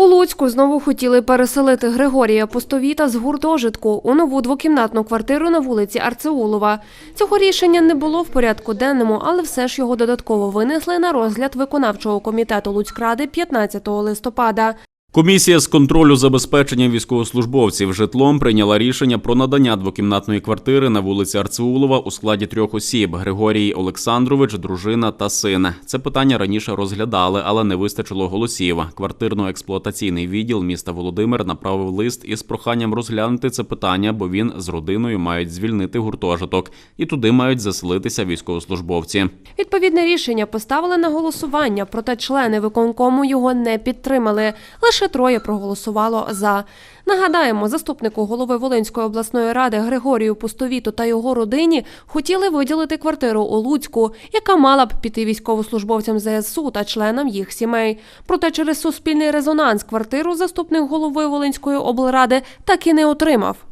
У Луцьку знову хотіли переселити Григорія Постовіта з гуртожитку у нову двокімнатну квартиру на вулиці Арцеулова. Цього рішення не було в порядку денному, але все ж його додатково винесли на розгляд виконавчого комітету Луцькради 15 листопада. Комісія з контролю забезпечення військовослужбовців житлом прийняла рішення про надання двокімнатної квартири на вулиці Арцеулова у складі трьох осіб: Григорій Олександрович, дружина та син. Це питання раніше розглядали, але не вистачило голосів. Квартирно-експлуатаційний відділ міста Володимир направив лист із проханням розглянути це питання, бо він з родиною мають звільнити гуртожиток, і туди мають заселитися військовослужбовці. Відповідне рішення поставили на голосування, проте члени виконкому його не підтримали. Лише троє проголосувало за. Нагадаємо, заступнику голови Волинської обласної ради Григорію Пустовіту та його родині хотіли виділити квартиру у Луцьку, яка мала б піти військовослужбовцям ЗСУ та членам їх сімей. Проте через суспільний резонанс квартиру заступник голови Волинської облради так і не отримав.